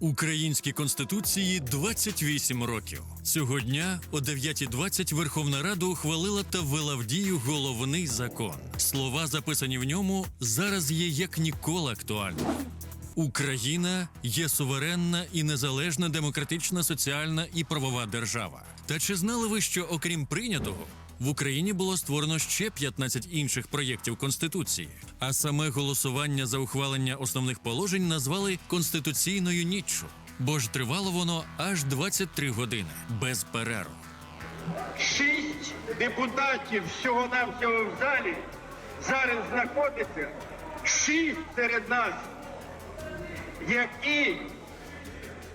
Українській конституції 28 років. Цього дня о 9.20 Верховна Рада ухвалила та ввела в дію головний закон. Слова, записані в ньому, зараз є як ніколи актуальними. Україна є суверенна і незалежна демократична, соціальна і правова держава. Та чи знали ви, що окрім прийнятого? В Україні було створено ще 15 інших проєктів конституції, а саме голосування за ухвалення основних положень назвали конституційною ніччю, бо ж тривало воно аж 23 години без перерв. Шість депутатів всього-навсього в залі зараз знаходиться шість серед нас, які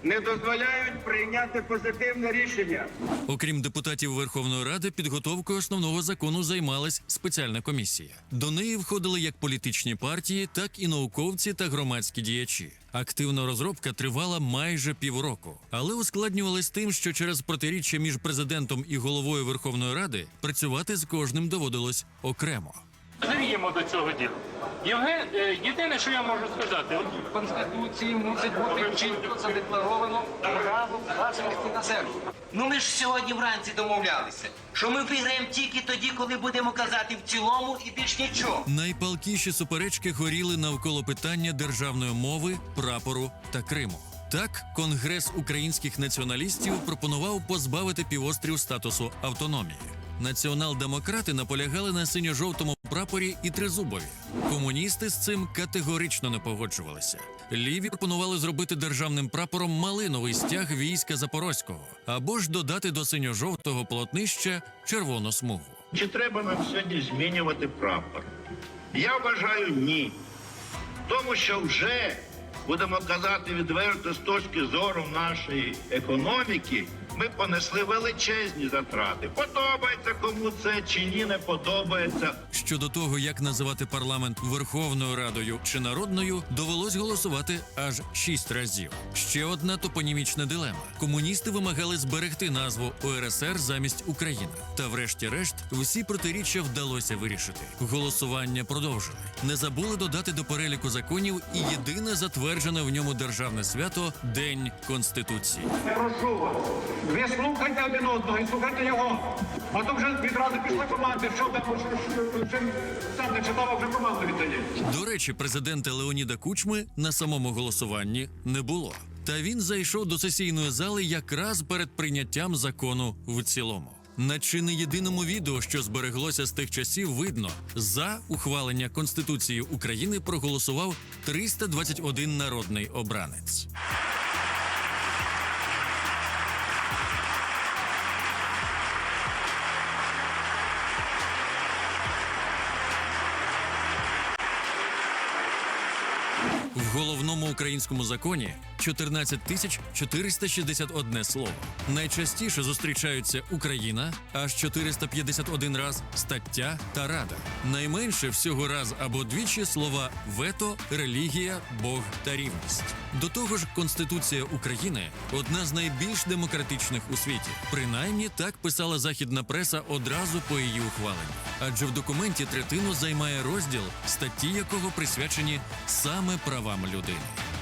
не дозволяють прийняти позитивне рішення. Окрім депутатів Верховної Ради, підготовкою основного закону займалась спеціальна комісія. До неї входили як політичні партії, так і науковці та громадські діячі. Активна розробка тривала майже півроку, але ускладнювалась тим, що через протиріччя між президентом і головою Верховної Ради працювати з кожним доводилось окремо. Завіємо до цього діла. Євген, е, єдине, що я можу сказати, от В Конституції мусить бути чітко задекларовано право власності на землю. Ну ми ж сьогодні вранці домовлялися, що ми виграємо тільки тоді, коли будемо казати в цілому і більш нічого. Найпалкіші суперечки горіли навколо питання державної мови, прапору та Криму. Так, Конгрес українських націоналістів пропонував позбавити півострів статусу автономії. Націонал-демократи наполягали на синьо-жовтому прапорі і тризубові. Комуністи з цим категорично не погоджувалися. Ліві пропонували зробити державним прапором малиновий стяг війська Запорозького або ж додати до синьо-жовтого полотнища червону смугу. Чи треба нам сьогодні змінювати прапор? Я вважаю ні. Тому що вже будемо казати відверто з точки зору нашої економіки, ми понесли величезні затрати. Подобається кому це чи ні, не подобається. Щодо того, як називати парламент Верховною Радою чи народною, довелось голосувати аж шість разів. Ще одна топонімічна дилема: комуністи вимагали зберегти назву УРСР замість України. Та, врешті-решт, всі протиріччя вдалося вирішити. Голосування продовжили. Не забули додати до переліку законів і єдине затверджене в ньому державне свято День Конституції. Прошу вас, ви слухайте один одного і слухайте його. А то вже відразу пішли команди, що там сам не читав, вже команду віддає. До речі, президента Леоніда Кучми на самому голосуванні не було. Та він зайшов до сесійної зали якраз перед прийняттям закону в цілому. На чи не єдиному відео, що збереглося з тих часів, видно, за ухвалення Конституції України проголосував 321 народний обранець. В головному українському законі 14 тисяч 461 слово. Найчастіше зустрічаються Україна аж 451 раз, стаття та рада. Найменше всього раз або двічі слова вето, релігія, Бог та рівність. До того ж, Конституція України одна з найбільш демократичних у світі. Принаймні так писала західна преса одразу по її ухваленню. Адже в документі третину займає розділ, статті якого присвячені саме правам людини.